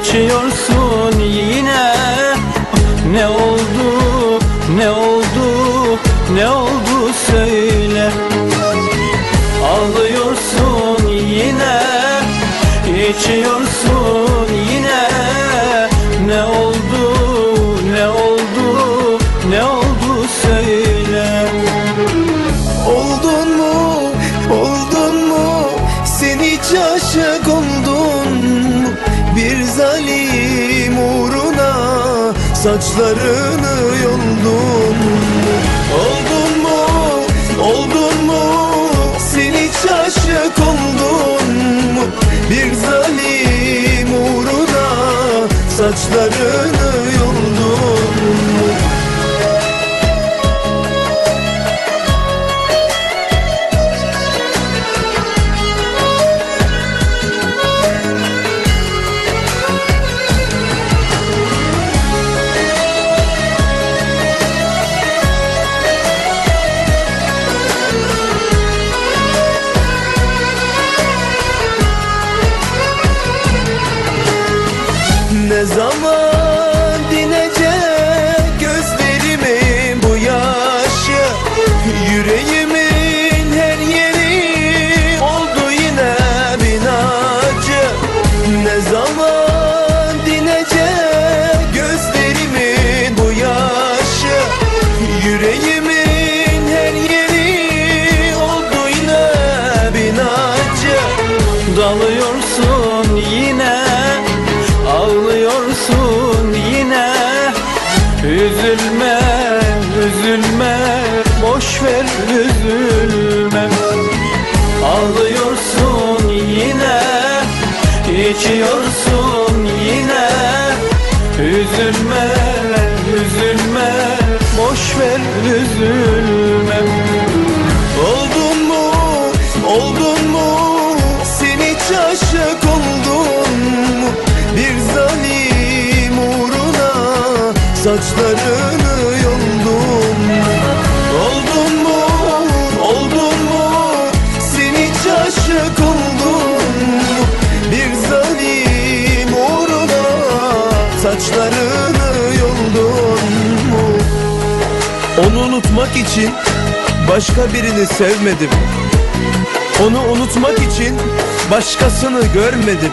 içiyorsun yine? Ne oldu ne oldu ne oldu söyle. Ağlıyorsun yine içiyorsun yine. Ne oldu ne oldu ne oldu söyle. Oldun mu, oldun mu? Sen hiç aşık oldun zalim uğruna Saçlarını yoldun Oldun mu, oldun mu? Sen hiç oldun Bir zalim uğruna Saçlarını Üzülme, üzülme Boş ver üzülme. Ağlıyorsun yine içiyorsun yine. Üzülme, üzülme Boş ver üzülme Saçlarını yoldun mu Oldun mu, oldun mu Sen hiç aşık oldun Bir zalim uğruna Saçlarını yoldun mu onu unutmak için başka birini sevmedim. Onu unutmak için başkasını görmedim.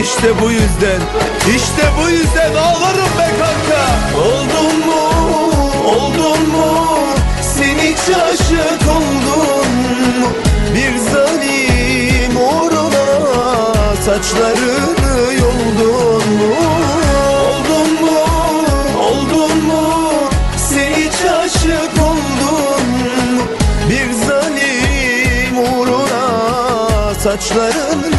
İşte bu yüzden İşte bu yüzden ağlarım be kanka. Oldun mu? Oldun mu? Sen hiç aşık oldun mu? Bir zalim uğruna Saçlarını yoldun mu? Oldun mu? Oldun mu? Sen hiç aşık oldun mu? Bir zalim uğruna Saçlarını